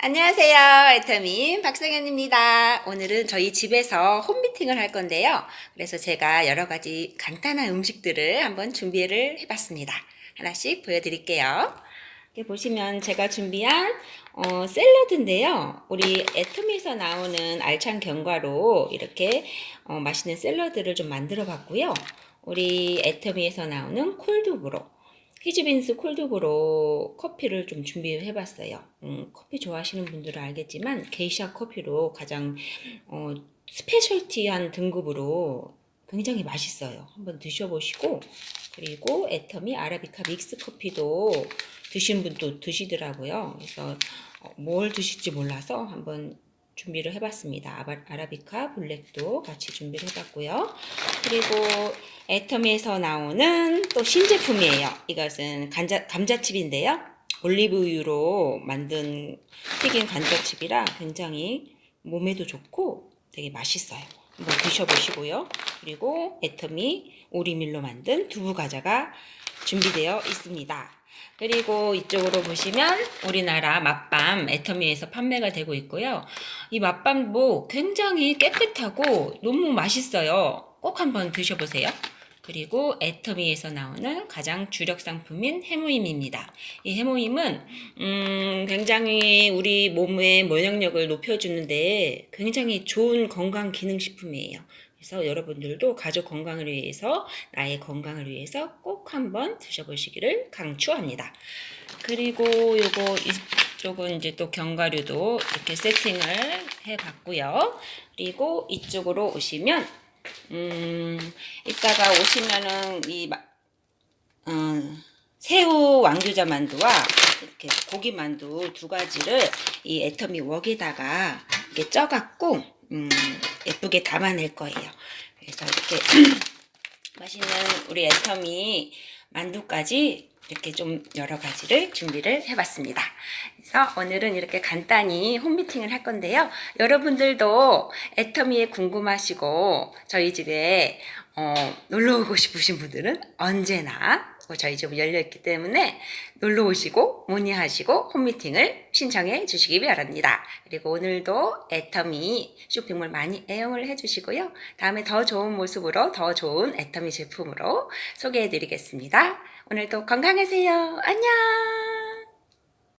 안녕하세요. 애터민 박성현입니다. 오늘은 저희 집에서 홈미팅을 할 건데요. 그래서 제가 여러 가지 간단한 음식들을 한번 준비를 해봤습니다. 하나씩 보여드릴게요. 이렇게 보시면 제가 준비한 어, 샐러드인데요. 우리 애터미에서 나오는 알찬 견과로 이렇게 어, 맛있는 샐러드를 좀 만들어 봤고요. 우리 애터미에서 나오는 콜드브로 히즈빈스 콜드브로 커피를 좀 준비해 봤어요. 음, 커피 좋아하시는 분들은 알겠지만 게이샤 커피로 가장 어, 스페셜티한 등급으로 굉장히 맛있어요. 한번 드셔보시고 그리고 애터미 아라비카 믹스 커피도 드시는 분도 드시더라고요. 그래서 어, 뭘 드실지 몰라서 한번 준비를 해봤습니다. 아라비카 블랙도 같이 준비를 해봤고요. 그리고 애터미에서 나오는 또 신제품이에요. 이것은 감자, 감자칩인데요. 올리브유로 만든 튀긴 감자칩이라 굉장히 몸에도 좋고 되게 맛있어요. 한번 드셔보시고요. 그리고 애터미 오리밀로 만든 두부 과자가 준비되어 있습니다. 그리고 이쪽으로 보시면 우리나라 맛밤 애터미에서 판매가 되고 있고요. 이 맛밤도 굉장히 깨끗하고 너무 맛있어요. 꼭 한번 드셔보세요. 그리고 애터미에서 나오는 가장 주력 상품인 해모임입니다. 이 해모임은 음, 굉장히 우리 몸의 면역력을 높여주는데 굉장히 좋은 건강 기능 식품이에요. 그래서 여러분들도 가족 건강을 위해서 나의 건강을 위해서 꼭 한번 드셔보시기를 강추합니다. 그리고 요거 이쪽은 이제 또 견과류도 이렇게 세팅을 해봤고요. 그리고 이쪽으로 오시면 음 이따가 오시면은 이 마- 어, 새우 왕규자 만두와 이렇게 고기 만두 두 가지를 이 애터미 웍에다가 이렇게 쪄갖고 음, 예쁘게 담아낼 거예요. 그래서 이렇게 맛있는 우리 애터미 만두까지 이렇게 좀 여러 가지를 준비를 해봤습니다. 그래서 오늘은 이렇게 간단히 홈미팅을 할 건데요. 여러분들도 애터미에 궁금하시고 저희 집에 어, 놀러 오고 싶으신 분들은 언제나 저희 집은 열려있기 때문에 놀러 오시고 문의하시고 홈미팅을 신청해 주시기 바랍니다. 그리고 오늘도 애터미 쇼핑몰 많이 애용을 해주시고요. 다음에 더 좋은 모습으로 더 좋은 애터미 제품으로 소개해 드리겠습니다. 오늘도 건강하세요. 안녕!